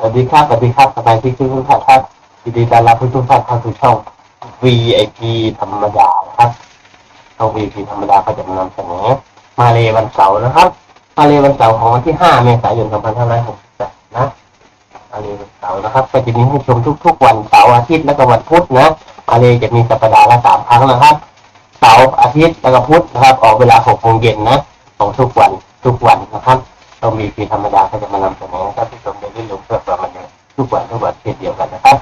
สวัสดีครับสวัสดีครับสบายที่ทุกท่านครับยินดีต้อนรับทุกท่านเข้าสู่ช่อง VIP ธรรมดาครับช่อง VIP ธรรมดาก็จะนำเสนอมาเลวันเสาร์นะครับ มาเลวันเสาร์ของวันที่ 5 เมษายน 2568นะมาเลวันเสาร์นะครับก็จะมีให้ชมทุก ๆ วันเสาร์อาทิตย์และก็วันพุธนะ มาเลจะมีสัปดาห์ละสามครั้งนะครับเสาร์อาทิตย์แล้วก็พุธนะครับ ออกเวลา6โมงเย็นนะของทุกวันทุกวันนะครับ เรามีพีธรรมดาก็จะมานำเสนอท่านผู้ชมได้รู้เพื่อประมาณนี้ทุกวันทุกวันเช่นเดียวกันนะครับ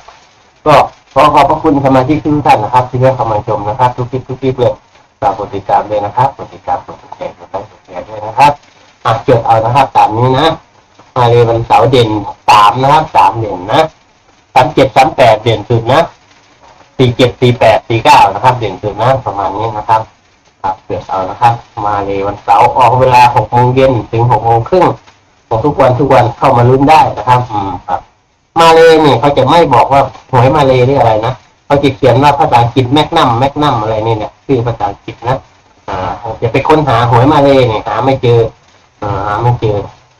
ก็ขอขอบพระคุณสมาชิกทุกท่านนะครับ ที่ได้เข้ามาชมนะครับ ทุกคลิปทุกคลิปเลยฝากกดติดตามด้วยนะครับกดติดตามกดแชร์กดไลค์กดแชร์ด้วยนะครับอะจดเอานะครับตามนี้นะ มาเลยวันเสาร์เด่นสามนะครับสามเด่นนะสามเจ็ดสามแปดเด่นสุดนะสี่เจ็ดสี่แปดสี่เก้านะครับ เด่นสุดนะประมาณนี้นะครับ ครับเกิดเอานะครับ มาเลยวันเสาร์ออกเวลาหกโมงเย็นถึงหกโมงครึ่งของทุกวันทุกวันเข้ามาลุ้นได้นะครับ อืมครับ มาเลยเนี่ยเขาจะไม่บอกว่าหวยมาเลยหรืออะไรนะเขาจะเขียนว่าภาษาอังกฤษแมกนัมแมกนัมอะไรนี่เนี่ยชื่อภาษาอังกฤษนะอ่าจะไปค้นหาหวยมาเลยเนี่ยหาไม่เจออ่าหาไม่เจอ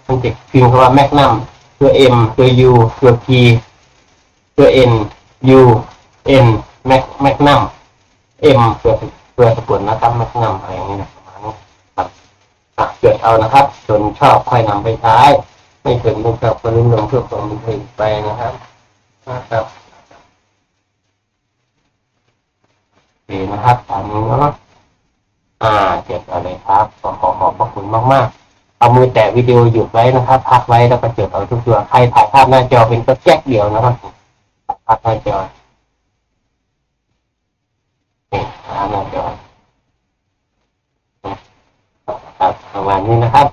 มันจะพิมพ์คำว่าแมกนัมตัวเอ็มตัวยูตัวพีตัวเอ็นยูเอ็นแมกแมกนัมเอ็มตัว ตัวสะกดนะครับแมกนัมอะไรอย่างนี้นะประมาณนี้ครับอะจดเอานะครับ จนชอบค่อยนำไปใช้ไม่ถึงมุกกับคนนิยมเพื่อความบันเทิงไปนะครับนะครับโอเคนะครับตามนี้เนาะอ่าเก็บเอาเลยครับขอขอขอบพระคุณมากๆเอามือแตะวิดีโอหยุดไว้นะครับ พักไว้แล้วก็เก็บเอาทุกตัว ใครถ่ายภาพหน้าจอเป็นก็แจ๊กเดียวนะครับ พักหน้าจอนี่ภาพหน้าจอครับประมาณนี้นะครับ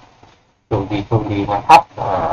โชคดีโชคดีนะครับอ่า